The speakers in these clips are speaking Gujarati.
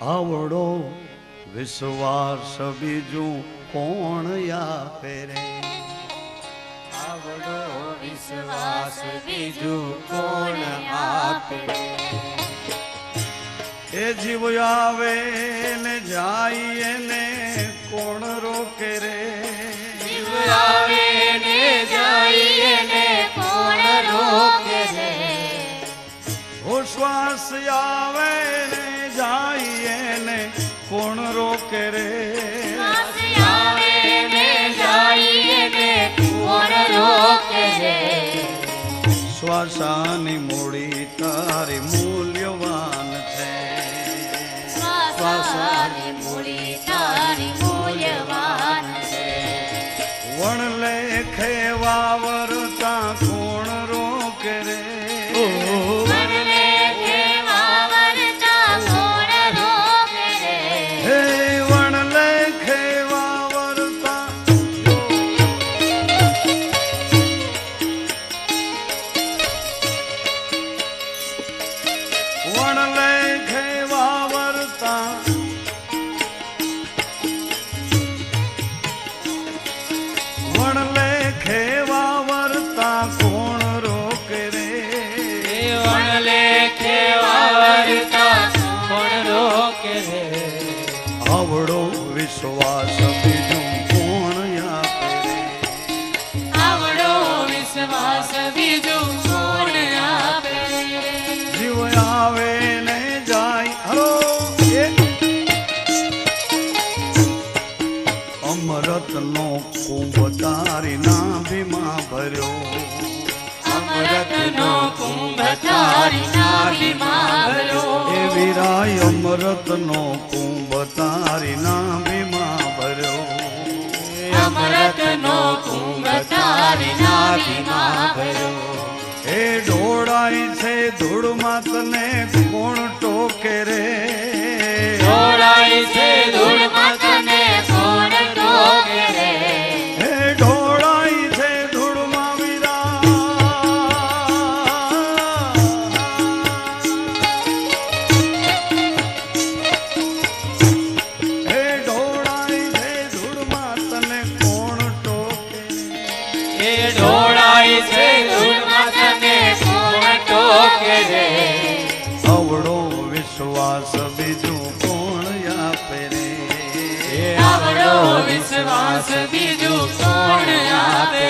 આવડો વિશ્વાસ બીજું કોણ આપે રે? આવડો વિશ્વાસ બીજું કોણ આપે એ જીવ આવે ને જાય ને કોણ રોકે રે? જીવ આવે ને જાય ને કોણ રોકે રે? શ્વાસ આવે ને શ્વાસાની મૂડી તારી મૂલ્યવાન છે શ્વાસાની મૂડી તારી મૂલ્યવાન છે વણ લેખે વાવરતા અમરત નો કુંભ તારી નાભીમાં ભર્યો. અમૃતનો કુંભ તારી નાભીમાં ભર્યો. એ વિરાય અમરત નો કુંભ તારી નાભીમાં ભર્યો. અમૃતનો કુંભ તારી નાભીમાં ભર્યો. એ ઢોળાય છે ધૂળમાં તને કોણ ટોકે રે. વિશ્વાસ બીજું કોણ આપે?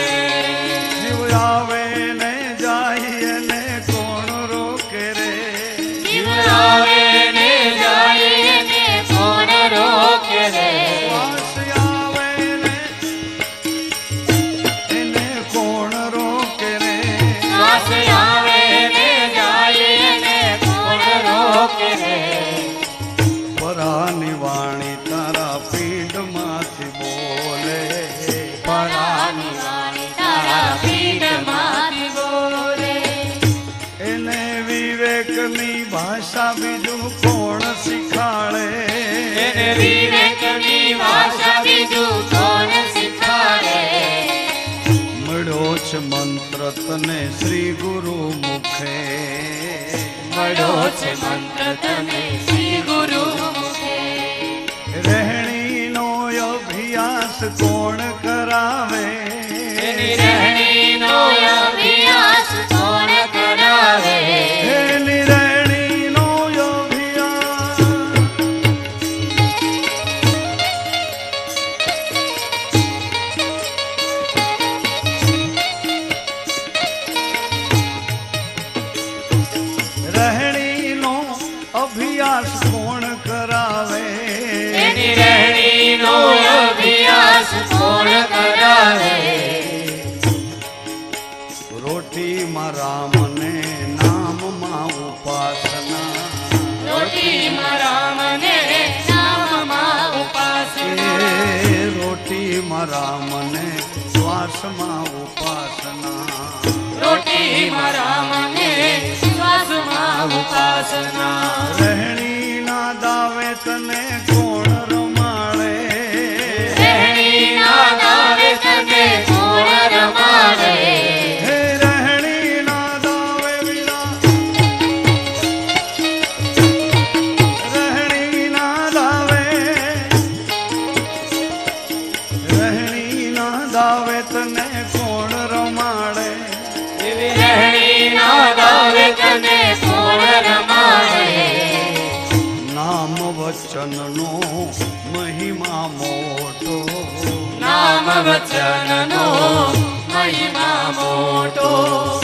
જીવ આવે ને જાય ને કોણ રોકે રે? જીવ વિવેકની ભાષા બીજું કોણ શીખાડે એને વિવેકની ભાષા બીજું કોણ શીખવાડે મળ્યો છે મંત્ર તને શ્રી ગુરુ મુખે મળ્યો છે મંત્ર તને શ્રી ગુરુ મુખે રહેણીનો અભ્યાસ કોણ કરાવે એની રોટીમાં રામને શ્વાસમાં ઉપાસના. રોટીમાં રામને શ્વાસમાં ઉપાસના. રહેણીના વચનનો મહિમા મોટો. નામ વચનનો મહિમા મોટો.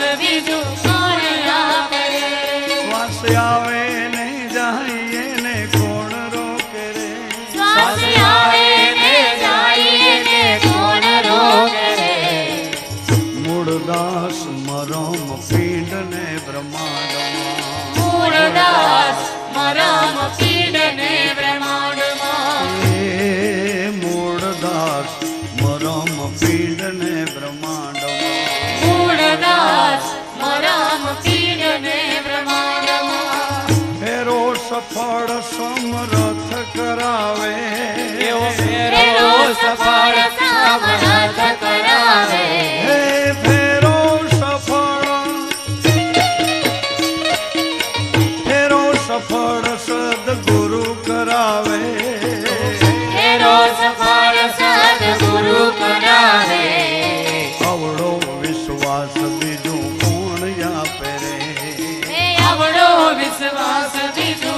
serviços. સફળ સમરથ કરાવે. એવો ફેરો સફળ સમરથ કરાવે. હે ફેરો સફળ. ફેરો સફળ સદગુરુ કરાવે. ફેરો સફળ સદગુરુ કરાવે. અવળો વિશ્વાસ બીજું કોણ વિશ્વાસ બીજું